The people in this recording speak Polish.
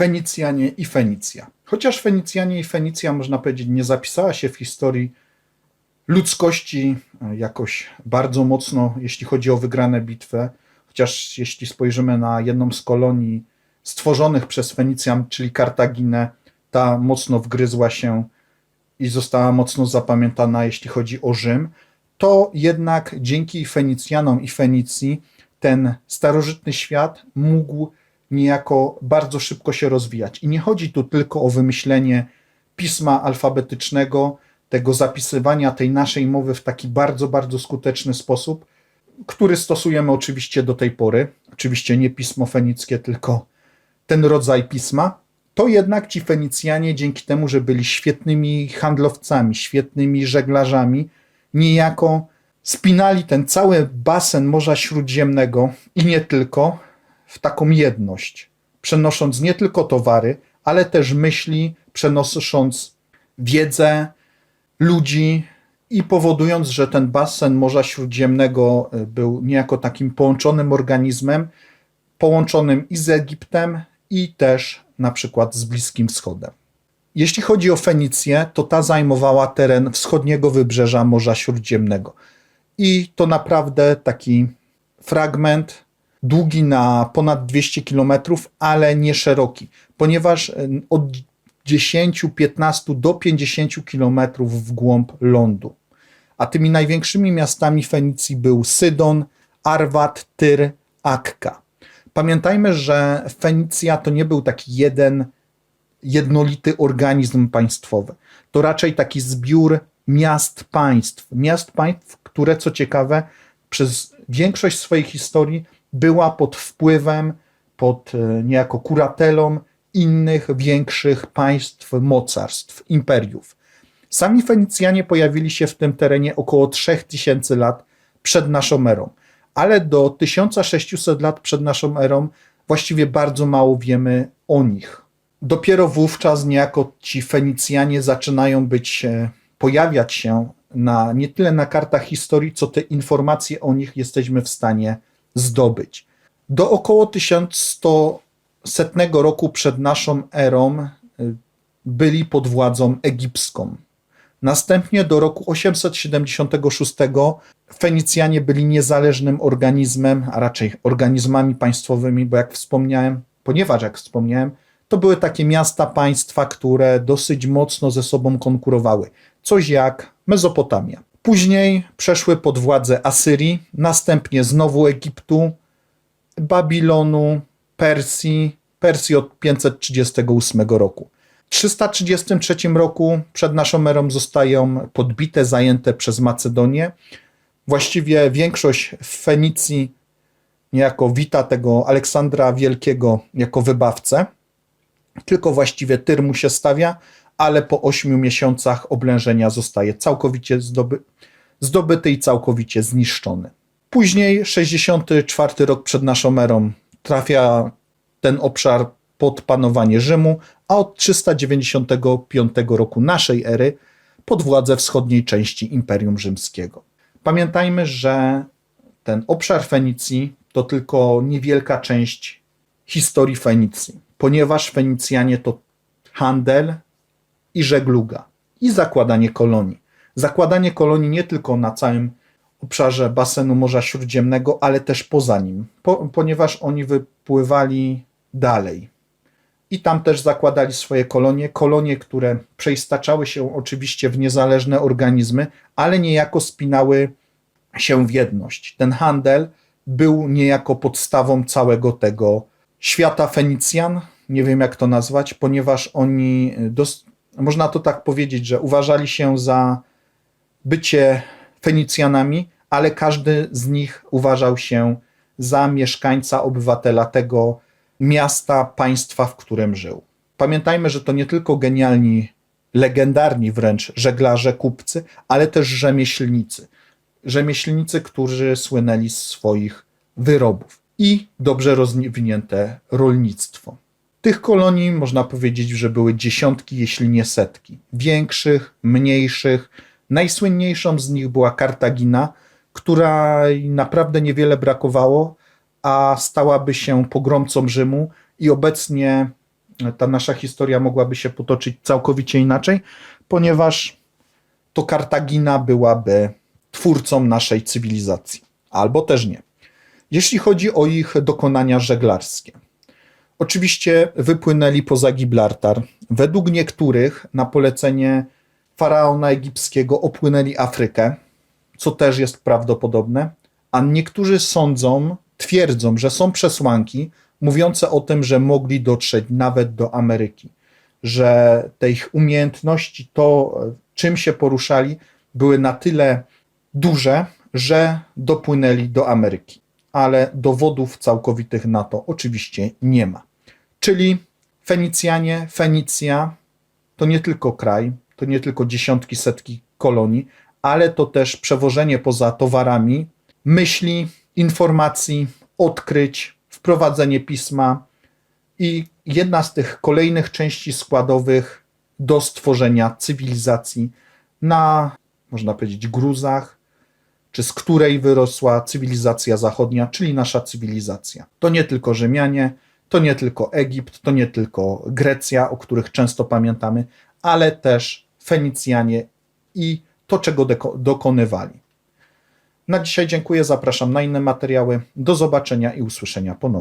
Fenicjanie i Fenicja. Chociaż Fenicjanie i Fenicja, można powiedzieć, nie zapisała się w historii ludzkości e, jakoś bardzo mocno, jeśli chodzi o wygrane bitwy, chociaż jeśli spojrzymy na jedną z kolonii stworzonych przez Fenicjan, czyli Kartaginę, ta mocno wgryzła się i została mocno zapamiętana, jeśli chodzi o Rzym, to jednak dzięki Fenicjanom i Fenicji ten starożytny świat mógł niejako bardzo szybko się rozwijać. I nie chodzi tu tylko o wymyślenie pisma alfabetycznego, tego zapisywania tej naszej mowy w taki bardzo, bardzo skuteczny sposób, który stosujemy oczywiście do tej pory. Oczywiście nie pismo fenickie, tylko ten rodzaj pisma. To jednak ci Fenicjanie, dzięki temu, że byli świetnymi handlowcami, świetnymi żeglarzami, niejako spinali ten cały basen Morza Śródziemnego i nie tylko w taką jedność, przenosząc nie tylko towary, ale też myśli, przenosząc wiedzę ludzi i powodując, że ten basen Morza Śródziemnego y, był niejako takim połączonym organizmem, połączonym i z Egiptem, i też na przykład z Bliskim Wschodem. Jeśli chodzi o Fenicję, to ta zajmowała teren wschodniego wybrzeża Morza Śródziemnego. I to naprawdę taki fragment długi na ponad 200 km, ale nie szeroki, ponieważ y, od 10, 15 do 50 km w głąb lądu. A tymi największymi miastami Fenicji był Sydon, Arwat, Tyr, Akka. Pamiętajmy, że Fenicja to nie był taki jeden jednolity organizm państwowy. To raczej taki zbiór miast państw. Miast państw, które co ciekawe, przez większość swojej historii była pod wpływem, pod e, niejako kuratelą innych większych państw, mocarstw, imperiów. Sami Fenicjanie pojawili się w tym terenie około 3000 lat przed naszą erą, ale do 1600 lat przed naszą erą właściwie bardzo mało wiemy o nich. Dopiero wówczas niejako ci Fenicjanie zaczynają być, e, pojawiać się na, nie tyle na kartach historii, co te informacje o nich jesteśmy w stanie zdobyć. Do około 1100 setnego roku przed naszą erą y, byli pod władzą egipską. Następnie do roku 876 Fenicjanie byli niezależnym organizmem, a raczej organizmami państwowymi, bo jak wspomniałem, ponieważ jak wspomniałem, to były takie miasta, państwa, które dosyć mocno ze sobą konkurowały. Coś jak Mezopotamia. Później przeszły pod władzę Asyrii, następnie znowu Egiptu, Babilonu, Persji, Persji od 538 roku. W 333 roku przed naszą erą zostają podbite, zajęte przez Macedonię. Właściwie większość w Fenicji niejako wita tego Aleksandra Wielkiego jako wybawcę. Tylko właściwie Tyr mu się stawia, ale po ośmiu miesiącach oblężenia zostaje całkowicie zdoby, zdobyty i całkowicie zniszczony. Później, 64 rok przed naszą erą, trafia ten obszar pod panowanie Rzymu, a od 395 roku naszej ery pod władzę wschodniej części Imperium Rzymskiego. Pamiętajmy, że ten obszar Fenicji to tylko niewielka część historii Fenicji, ponieważ Fenicjanie to handel i żegluga i zakładanie kolonii. Zakładanie kolonii nie tylko na całym obszarze basenu Morza Śródziemnego, ale też poza nim, po, ponieważ oni wypływali dalej. I tam też zakładali swoje kolonie, kolonie, które przeistaczały się oczywiście w niezależne organizmy, ale niejako spinały się w jedność. Ten handel był niejako podstawą całego tego świata Fenicjan, nie wiem jak to nazwać, ponieważ oni, dos- można to tak powiedzieć, że uważali się za bycie Fenicjanami, ale każdy z nich uważał się za mieszkańca, obywatela tego miasta, państwa, w którym żył. Pamiętajmy, że to nie tylko genialni, legendarni wręcz żeglarze, kupcy, ale też rzemieślnicy. Rzemieślnicy, którzy słynęli z swoich wyrobów i dobrze rozwinięte rolnictwo. Tych kolonii można powiedzieć, że były dziesiątki, jeśli nie setki. Większych, mniejszych. Najsłynniejszą z nich była Kartagina, której naprawdę niewiele brakowało, a stałaby się pogromcą Rzymu i obecnie ta nasza historia mogłaby się potoczyć całkowicie inaczej, ponieważ to Kartagina byłaby twórcą naszej cywilizacji, albo też nie. Jeśli chodzi o ich dokonania żeglarskie, oczywiście wypłynęli poza Gibraltar. Według niektórych na polecenie faraona egipskiego opłynęli Afrykę, co też jest prawdopodobne, a niektórzy sądzą, twierdzą, że są przesłanki mówiące o tym, że mogli dotrzeć nawet do Ameryki, że te ich umiejętności, to czym się poruszali, były na tyle duże, że dopłynęli do Ameryki. Ale dowodów całkowitych na to oczywiście nie ma. Czyli Fenicjanie, Fenicja to nie tylko kraj, to nie tylko dziesiątki, setki kolonii, ale to też przewożenie poza towarami myśli, informacji, odkryć, wprowadzenie pisma i jedna z tych kolejnych części składowych do stworzenia cywilizacji na, można powiedzieć, gruzach, czy z której wyrosła cywilizacja zachodnia, czyli nasza cywilizacja. To nie tylko Rzymianie, to nie tylko Egipt, to nie tylko Grecja, o których często pamiętamy, ale też Fenicjanie i to, czego dokonywali. Na dzisiaj dziękuję, zapraszam na inne materiały. Do zobaczenia i usłyszenia ponownie.